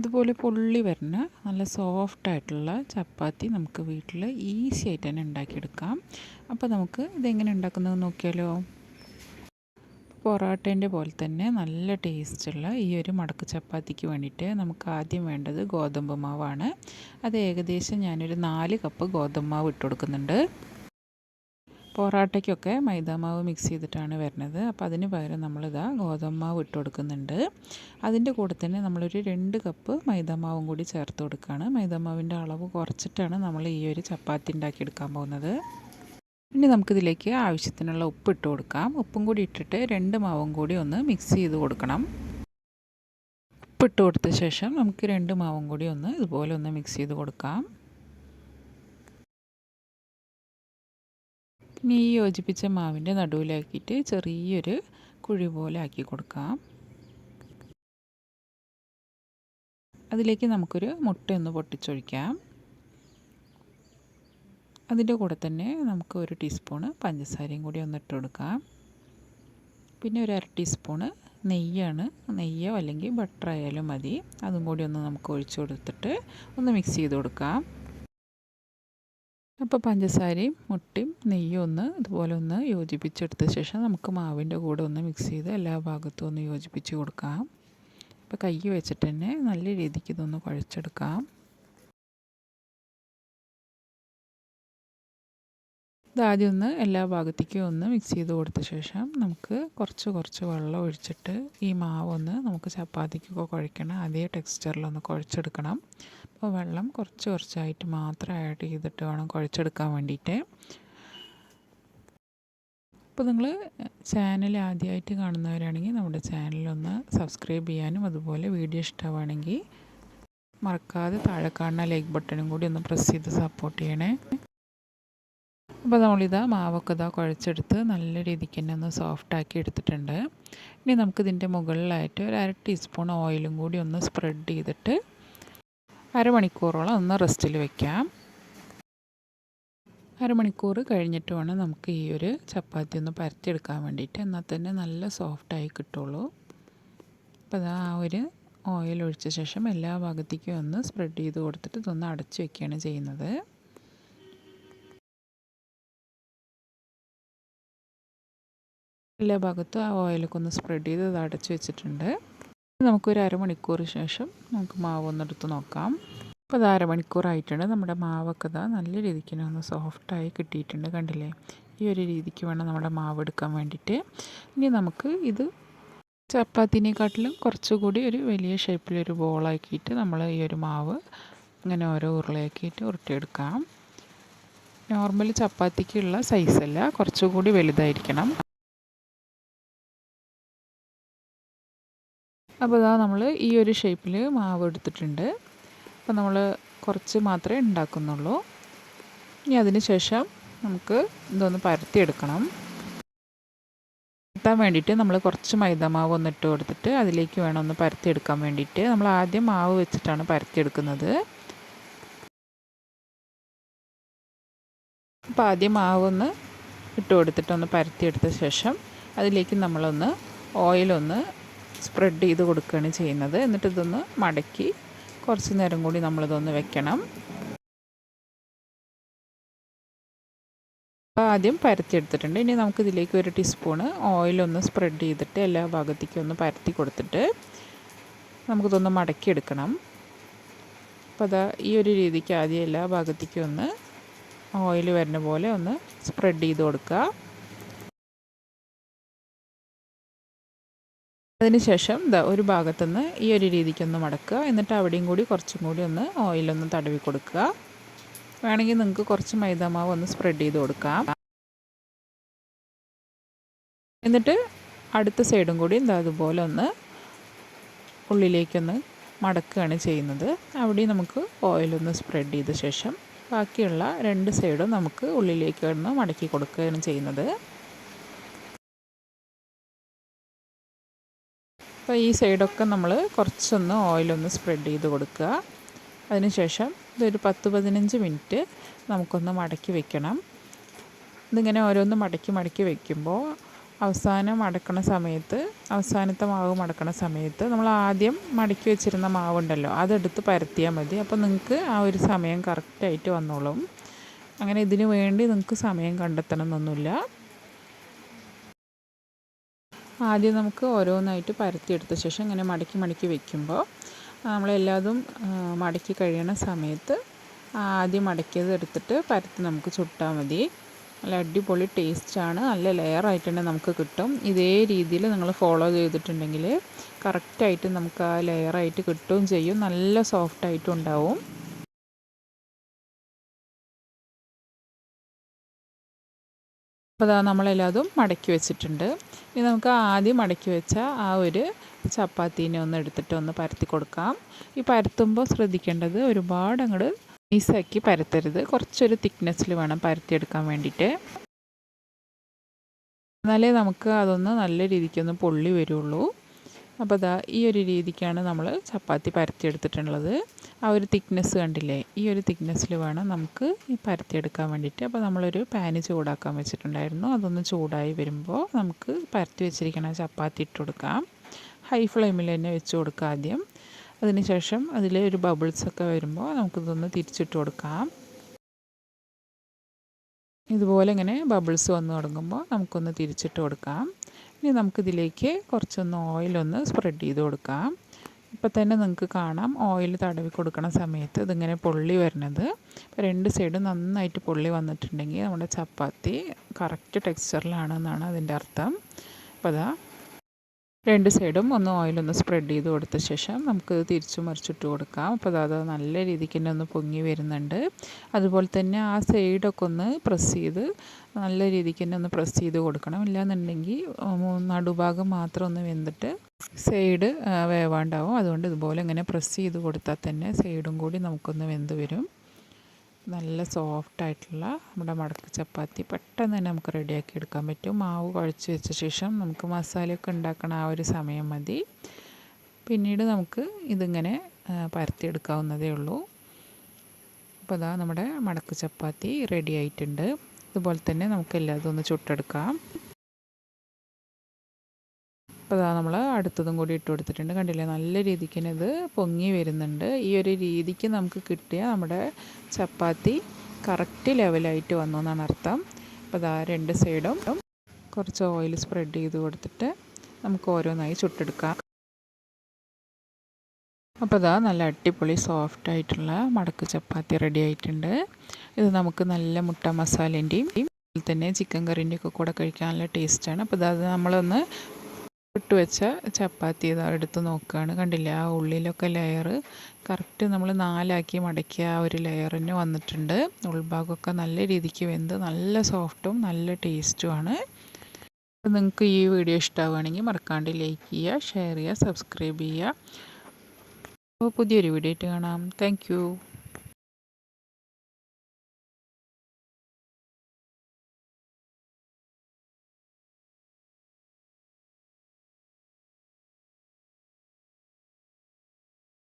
ഇതുപോലെ പൊള്ളി വരുന്ന നല്ല സോഫ്റ്റായിട്ടുള്ള ചപ്പാത്തി നമുക്ക് വീട്ടിൽ ഈസി ആയിട്ട് തന്നെ ഉണ്ടാക്കിയെടുക്കാം. അപ്പോൾ നമുക്ക് ഇതെങ്ങനെ ഉണ്ടാക്കുന്നത് നോക്കിയാലോ? പൊറോട്ടേന്റെ പോലെ തന്നെ നല്ല ടേസ്റ്റുള്ള ഈ ഒരു മടക്ക് ചപ്പാത്തിക്ക് വേണ്ടിയിട്ട് നമുക്ക് ആദ്യം വേണ്ടത് ഗോതമ്പ് മാവാണ്. അത് ഏകദേശം ഞാനൊരു നാല് കപ്പ് ഗോതമ്പ് മാവ് ഇട്ട് കൊടുക്കുന്നുണ്ട്. പൊറാട്ടയ്ക്കൊക്കെ മൈദാമാവ് മിക്സ് ചെയ്തിട്ടാണ് വരുന്നത്. അപ്പോൾ അതിന് പകരം നമ്മളിതാ ഗോതമ്പ് മാവ് ഇട്ട് കൊടുക്കുന്നുണ്ട്. അതിന്റെ കൂടെ തന്നെ നമ്മളൊരു രണ്ട് കപ്പ് മൈദാമാവും കൂടി ചേർത്ത് കൊടുക്കുകയാണ് മൈദാമാവിന്റെ അളവ് കുറച്ചിട്ടാണ് നമ്മൾ ഈ ഒരു ചപ്പാത്തി ഉണ്ടാക്കിയെടുക്കാൻ പോകുന്നത്. ഇനി നമുക്കിതിലേക്ക് ആവശ്യത്തിനുള്ള ഉപ്പ് ഇട്ട് കൊടുക്കാം. ഉപ്പും കൂടി ഇട്ടിട്ട് രണ്ട് മാവും കൂടി ഒന്ന് മിക്സ് ചെയ്ത് കൊടുക്കണം. ഉപ്പിട്ട് കൊടുത്ത ശേഷം നമുക്ക് രണ്ട് മാവും കൂടി ഒന്ന് ഇതുപോലെ ഒന്ന് മിക്സ് ചെയ്ത് കൊടുക്കാം. ഇനി ഈ യോജിപ്പിച്ച മാവിന്റെ നടുവിലാക്കിയിട്ട് ചെറിയൊരു കുഴി പോലെ ആക്കി കൊടുക്കാം. അതിലേക്ക് നമുക്കൊരു മുട്ടയൊന്ന് പൊട്ടിച്ചൊഴിക്കാം. അതിന്റെ കൂടെ തന്നെ നമുക്ക് ഒരു ടീസ്പൂണ് പഞ്ചസാരയും കൂടി ഒന്ന് ഇട്ട് കൊടുക്കാം. പിന്നെ ഒരു അര ടീസ്പൂണ് നെയ്യാണ്. നെയ്യോ അല്ലെങ്കിൽ ബട്ടർ ആയാലും മതി. അതും കൂടി ഒന്ന് നമുക്ക് ഒഴിച്ചു കൊടുത്തിട്ട് ഒന്ന് മിക്സ് ചെയ്ത് കൊടുക്കാം. അപ്പോൾ പഞ്ചസാരയും മുട്ടയും നെയ്യും ഒന്ന് ഇതുപോലെ ഒന്ന് യോജിപ്പിച്ചെടുത്ത ശേഷം നമുക്ക് മാവിന്റെ കൂടെ ഒന്ന് മിക്സ് ചെയ്ത് എല്ലാ ഭാഗത്തും ഒന്ന് യോജിപ്പിച്ച് കൊടുക്കാം. അപ്പോൾ കൈ വെച്ചിട്ട് തന്നെ നല്ല രീതിക്ക് ഇതൊന്ന് കുഴച്ചെടുക്കാം. ഇതാദ്യം ഒന്ന് എല്ലാ ഭാഗത്തേക്കും ഒന്ന് മിക്സ് ചെയ്ത് കൊടുത്ത ശേഷം നമുക്ക് കുറച്ച് കുറച്ച് വെള്ളം ഒഴിച്ചിട്ട് ഈ മാവ് ഒന്ന് നമുക്ക് ചപ്പാത്തിക്കൊക്കെ കുഴക്കണം അതേ ടെക്സ്ചറിലൊന്ന് കുഴച്ചെടുക്കണം. അപ്പോൾ വെള്ളം കുറച്ച് കുറച്ചായിട്ട് മാത്രം ആഡ് ചെയ്തിട്ട് വേണം കുഴച്ചെടുക്കാൻ വേണ്ടിയിട്ട്. അപ്പോൾ നിങ്ങൾ ചാനൽ ആദ്യമായിട്ട് കാണുന്നവരാണെങ്കിൽ നമ്മുടെ ചാനലൊന്ന് സബ്സ്ക്രൈബ് ചെയ്യാനും അതുപോലെ വീഡിയോ ഇഷ്ടമാണെങ്കിൽ മറക്കാതെ താഴെ കാണുന്ന ലൈക്ക് ബട്ടണും കൂടി ഒന്ന് പ്രസ് ചെയ്ത് സപ്പോർട്ട് ചെയ്യണേ. അപ്പോൾ നമ്മളിതാ മാവൊക്കെ ഇതാ കുഴച്ചെടുത്ത് നല്ല രീതിക്ക് തന്നെ ഒന്ന് സോഫ്റ്റാക്കി എടുത്തിട്ടുണ്ട്. ഇനി നമുക്കിതിന്റെ മുകളിലായിട്ട് ഒരു അര ടീസ്പൂൺ ഓയിലും കൂടി ഒന്ന് സ്പ്രെഡ് ചെയ്തിട്ട് അരമണിക്കൂറോളം ഒന്ന് റെസ്റ്റിൽ വെക്കാം. അരമണിക്കൂർ കഴിഞ്ഞിട്ട് വേണം നമുക്ക് ഈ ഒരു ചപ്പാത്തി ഒന്ന് പരത്തിയെടുക്കാൻ വേണ്ടിയിട്ട്. എന്നാൽ തന്നെ നല്ല സോഫ്റ്റായി കിട്ടുള്ളൂ. അപ്പോൾ അത് ആ ഒരു ഓയിൽ ഒഴിച്ച ശേഷം എല്ലാ ഭാഗത്തേക്കും ഒന്ന് സ്പ്രെഡ് ചെയ്ത് കൊടുത്തിട്ട് ഇതൊന്ന് അടച്ചു വെക്കുകയാണ് ചെയ്യുന്നത്. എല്ലാ ഭാഗത്തും ആ ഓയിലൊക്കെ ഒന്ന് സ്പ്രെഡ് ചെയ്ത് അത് അടച്ച് വെച്ചിട്ടുണ്ട്. നമുക്കൊരു അരമണിക്കൂർ ശേഷം നമുക്ക് മാവ് ഒന്നെടുത്ത് നോക്കാം. അപ്പോൾ അത് അരമണിക്കൂറായിട്ടുണ്ട് നമ്മുടെ മാവൊക്കെ ഇതാ നല്ല രീതിക്ക് ഒന്ന് സോഫ്റ്റായി കിട്ടിയിട്ടുണ്ട് കണ്ടില്ലേ? ഈ ഒരു രീതിക്ക് വേണം നമ്മുടെ മാവ് എടുക്കാൻ വേണ്ടിയിട്ട്. ഇനി നമുക്ക് ഇത് ചപ്പാത്തിനെക്കാട്ടിലും കുറച്ചുകൂടി ഒരു വലിയ ഷേപ്പിലൊരു ബോളാക്കിയിട്ട് നമ്മൾ ഈ ഒരു മാവ് ഇങ്ങനെ ഓരോ ഉരുളയാക്കിയിട്ട് ഉരുട്ടിയെടുക്കാം. നോർമൽ ചപ്പാത്തിക്കുള്ള സൈസല്ല കുറച്ചുകൂടി വലുതായിരിക്കണം. അപ്പോൾ ഇതാ നമ്മൾ ഈ ഒരു ഷേപ്പിൽ മാവ് എടുത്തിട്ടുണ്ട്. അപ്പോൾ നമ്മൾ കുറച്ച് മാത്രമേ ഉണ്ടാക്കുന്നുള്ളൂ. ഇനി അതിന് ശേഷം നമുക്ക് ഇതൊന്ന് പരത്തിയെടുക്കണം. പരത്താൻ വേണ്ടിയിട്ട് നമ്മൾ കുറച്ച് മൈദ മാവ് ഒന്ന് ഇട്ട് കൊടുത്തിട്ട് അതിലേക്ക് വേണം ഒന്ന് പരത്തിയെടുക്കാൻ വേണ്ടിയിട്ട്. നമ്മൾ ആദ്യം മാവ് വെച്ചിട്ടാണ് പരത്തിയെടുക്കുന്നത്. അപ്പോൾ ആദ്യം മാവ് ഒന്ന് ഇട്ട് കൊടുത്തിട്ട് ഒന്ന് പരത്തിയെടുത്ത ശേഷം അതിലേക്ക് നമ്മളൊന്ന് ഓയിലൊന്ന് സ്പ്രെഡ് ചെയ്ത് കൊടുക്കുകയാണ് ചെയ്യുന്നത്. എന്നിട്ട് ഇതൊന്ന് മടക്കി കുറച്ച് നേരം കൂടി നമ്മളിതൊന്ന് വെക്കണം. ആദ്യം പരത്തിയെടുത്തിട്ടുണ്ട് ഇനി നമുക്കിതിലേക്ക് ഒരു ടീസ്പൂണ് ഓയിലൊന്ന് സ്പ്രെഡ് ചെയ്തിട്ട് എല്ലാ ഭാഗത്തേക്കും ഒന്ന് പരത്തി കൊടുത്തിട്ട് നമുക്കിതൊന്ന് മടക്കിയെടുക്കണം അപ്പോൾ അതാ ഈ ഒരു രീതിക്ക് ആദ്യം എല്ലാ ഭാഗത്തേക്കും ഒന്ന് ഓയിൽ വരുന്ന പോലെ ഒന്ന് സ്പ്രെഡ് ചെയ്ത് കൊടുക്കുക. അതിനുശേഷം ഒരു ഭാഗത്തുനിന്ന് ഈ ഒരു രീതിക്കൊന്ന് മടക്കുക. എന്നിട്ട് അവിടെയും കൂടി കുറച്ചും കൂടി ഒന്ന് ഓയിലൊന്ന് തടവി കൊടുക്കുക. വേണമെങ്കിൽ നിങ്ങൾക്ക് കുറച്ച് മൈദാമാവ് ഒന്ന് സ്പ്രെഡ് ചെയ്ത് കൊടുക്കാം. എന്നിട്ട് അടുത്ത സൈഡും കൂടി എന്താ അതുപോലെ ഒന്ന് ഉള്ളിലേക്കൊന്ന് മടക്കുകയാണ് ചെയ്യുന്നത്. അവിടെ നമുക്ക് ഓയിലൊന്ന് സ്പ്രെഡ് ചെയ്ത ശേഷം ബാക്കിയുള്ള രണ്ട് സൈഡും നമുക്ക് ഉള്ളിലേക്ക് ഒന്ന് മടക്കി കൊടുക്കുകയാണ് ചെയ്യുന്നത്. അപ്പോൾ ഈ സൈഡൊക്കെ നമ്മൾ കുറച്ചൊന്ന് ഓയിലൊന്ന് സ്പ്രെഡ് ചെയ്ത് കൊടുക്കുക. അതിനുശേഷം ഇതൊരു പത്ത് പതിനഞ്ച് മിനിറ്റ് നമുക്കൊന്ന് മടക്കി വെക്കണം. ഇതിങ്ങനെ ഓരോന്ന് മടക്കി മടക്കി വെക്കുമ്പോൾ അവസാനം മടക്കണ സമയത്ത് അവസാനത്തെ മാവ് മടക്കണ സമയത്ത് നമ്മൾ ആദ്യം മടക്കി വെച്ചിരുന്ന മാവുണ്ടല്ലോ അതെടുത്ത് പരത്തിയാൽ മതി. അപ്പോൾ നിങ്ങൾക്ക് ആ ഒരു സമയം കറക്റ്റായിട്ട് വന്നോളും. അങ്ങനെ ഇതിനു വേണ്ടി നിങ്ങൾക്ക് സമയം കണ്ടെത്തണം എന്നൊന്നുമില്ല. ആദ്യം നമുക്ക് ഓരോന്നായിട്ട് പരത്തിയെടുത്ത ശേഷം ഇങ്ങനെ മടക്കി മടക്കി വെക്കുമ്പോൾ നമ്മളെല്ലാതും മടക്കി കഴിയണ സമയത്ത് ആദ്യം മടക്കിയത് എടുത്തിട്ട് പരത്തി നമുക്ക് ചുട്ടാൽ മതി. നല്ല അടിപൊളി ടേസ്റ്റാണ് നല്ല ലെയറായിട്ട് തന്നെ നമുക്ക് കിട്ടും. ഇതേ രീതിയിൽ നിങ്ങൾ ഫോളോ ചെയ്തിട്ടുണ്ടെങ്കിൽ കറക്റ്റായിട്ട് നമുക്ക് ആ ലെയറായിട്ട് കിട്ടുകയും ചെയ്യും. നല്ല സോഫ്റ്റായിട്ടും ഉണ്ടാവും. അപ്പോൾ അതാ നമ്മളെല്ലാതും മടക്കി വെച്ചിട്ടുണ്ട്. ഇനി നമുക്ക് ആദ്യം മടക്കി വെച്ച ആ ഒരു ചപ്പാത്തീനെ ഒന്ന് എടുത്തിട്ട് ഒന്ന് പരത്തി കൊടുക്കാം. ഈ പരത്തുമ്പോൾ ശ്രദ്ധിക്കേണ്ടത് ഒരുപാട് അങ്ങോട്ട് നൈസാക്കി പരത്തരുത്. കുറച്ചൊരു തിക്നെസ്സിൽ വേണം പരത്തിയെടുക്കാൻ വേണ്ടിയിട്ട്. എന്നാലേ നമുക്ക് അതൊന്ന് നല്ല രീതിക്കൊന്ന് പൊള്ളി വരുള്ളൂ. അപ്പോൾ ഇതാ ഈ ഒരു രീതിക്കാണ് നമ്മൾ ചപ്പാത്തി പരത്തിയെടുത്തിട്ടുള്ളത്. ആ ഒരു തിക്നെസ് കണ്ടില്ലേ? ഈ ഒരു തിക്നെസ്സിൽ വേണം നമുക്ക് ഈ പരത്തിയെടുക്കാൻ വേണ്ടിയിട്ട്. അപ്പോൾ നമ്മളൊരു പാന് ചൂടാക്കാൻ വെച്ചിട്ടുണ്ടായിരുന്നു. അതൊന്ന് ചൂടായി വരുമ്പോൾ നമുക്ക് പരത്തി വെച്ചിരിക്കുന്ന ചപ്പാത്തി ഇട്ട് കൊടുക്കാം. ഹൈ ഫ്ലെയിമിൽ തന്നെ വെച്ച് കൊടുക്കുക ആദ്യം. അതിനുശേഷം അതിൽ ഒരു ബബിൾസൊക്കെ വരുമ്പോൾ നമുക്കിതൊന്ന് തിരിച്ചിട്ട് കൊടുക്കാം. ഇതുപോലെ ഇങ്ങനെ ബബിൾസ് വന്നു തുടങ്ങുമ്പോൾ നമുക്കൊന്ന് തിരിച്ചിട്ട് കൊടുക്കാം. ഇനി നമുക്കിതിലേക്ക് കുറച്ചൊന്ന് ഓയിലൊന്ന് സ്പ്രെഡ് ചെയ്ത് കൊടുക്കാം. ഇപ്പം തന്നെ നിങ്ങൾക്ക് കാണാം ഓയിൽ തടവി കൊടുക്കണ സമയത്ത് ഇതിങ്ങനെ പൊള്ളി വരുന്നത് രണ്ട് സൈഡും നന്നായിട്ട് പൊള്ളി വന്നിട്ടുണ്ടെങ്കിൽ നമ്മുടെ ചപ്പാത്തി കറക്റ്റ് ടെക്സ്ചറിലാണെന്നാണ് അതിന്റെ അർത്ഥം. അപ്പോൾ അതാ രണ്ട് സൈഡും ഒന്ന് ഓയിലൊന്ന് സ്പ്രെഡ് ചെയ്ത് കൊടുത്ത ശേഷം നമുക്ക് തിരിച്ചു മറിച്ചിട്ട് കൊടുക്കാം. അപ്പോൾ അത് നല്ല രീതിക്ക് തന്നെ ഒന്ന് പൊങ്ങി വരുന്നുണ്ട്. അതുപോലെ തന്നെ ആ സൈഡൊക്കെ ഒന്ന് പ്രസ് ചെയ്ത് നല്ല രീതിക്ക് തന്നെ ഒന്ന് പ്രസ് ചെയ്ത് കൊടുക്കണം. ഇല്ലാന്നുണ്ടെങ്കിൽ നടുഭാഗം മാത്രം ഒന്ന് വെന്തിട്ട് സൈഡ് വേവാണ്ടാവും. അതുകൊണ്ട് ഇതുപോലെ ഇങ്ങനെ പ്രസ് ചെയ്ത് കൊടുത്താൽ തന്നെ സൈഡും കൂടി നമുക്കൊന്ന് വെന്ത് വരും. നല്ല സോഫ്റ്റ് ആയിട്ടുള്ള നമ്മുടെ മടക്ക് ചപ്പാത്തി പെട്ടെന്ന് തന്നെ നമുക്ക് റെഡിയാക്കി എടുക്കാൻ പറ്റും. മാവ് കുഴച്ച് വെച്ച ശേഷം നമുക്ക് മസാലയൊക്കെ ഉണ്ടാക്കണ ആ ഒരു സമയം മതി. പിന്നീട് നമുക്ക് ഇതിങ്ങനെ പരത്തിയെടുക്കാവുന്നതേ ഉള്ളൂ. അപ്പോൾ അതാ നമ്മുടെ മടക്ക് ചപ്പാത്തി റെഡി ആയിട്ടുണ്ട്. ഇതുപോലെ തന്നെ നമുക്ക് എല്ലാതും ഒന്ന് ചുട്ടെടുക്കാം. അപ്പോൾ അതാ നമ്മൾ അടുത്തതും കൂടി ഇട്ട് കൊടുത്തിട്ടുണ്ട്. കണ്ടില്ലേ? നല്ല രീതിക്ക് തന്നെ ഇത് പൊങ്ങി വരുന്നുണ്ട്. ഈ ഒരു രീതിക്ക് നമുക്ക് കിട്ടിയ നമ്മുടെ ചപ്പാത്തി കറക്റ്റ് ലെവലായിട്ട് വന്നു എന്നാണ് അർത്ഥം. അപ്പോൾ ഇതാ രണ്ട് സൈഡും കുറച്ച് ഓയിൽ സ്പ്രെഡ് ചെയ്ത് കൊടുത്തിട്ട് നമുക്ക് ഓരോന്നായി ചുട്ടെടുക്കാം. അപ്പോൾ അതാ നല്ല അടിപൊളി സോഫ്റ്റ് ആയിട്ടുള്ള മടക്ക് ചപ്പാത്തി റെഡി ആയിട്ടുണ്ട്. ഇത് നമുക്ക് നല്ല മുട്ട മസാലേന്റെയും അതുപോലെ തന്നെ ചിക്കൻ കറീന്റെയൊക്കെ കൂടെ കഴിക്കാൻ നല്ല ടേസ്റ്റാണ് അപ്പോൾ അത് നമ്മളൊന്ന് ഇട്ട് വെച്ച ചപ്പാത്തി ഇതാ എടുത്ത് നോക്കുകയാണ് കണ്ടില്ലേ? ആ ഉള്ളിലൊക്കെ ലെയർ കറക്റ്റ് നമ്മൾ നാലാക്കി മടക്കിയ ആ ഒരു ലെയറിന് വന്നിട്ടുണ്ട്. ഉൾഭാഗമൊക്കെ നല്ല രീതിക്ക് വെന്ത് നല്ല സോഫ്റ്റും നല്ല ടേസ്റ്റുമാണ് നിങ്ങൾക്ക് ഈ വീഡിയോ ഇഷ്ടമാവുകയാണെങ്കിൽ മറക്കാണ്ട് ലൈക്ക് ചെയ്യുക ഷെയർ ചെയ്യുക സബ്സ്ക്രൈബ് ചെയ്യുക. അപ്പോൾ പുതിയൊരു വീഡിയോ ആയിട്ട് കാണാം. താങ്ക്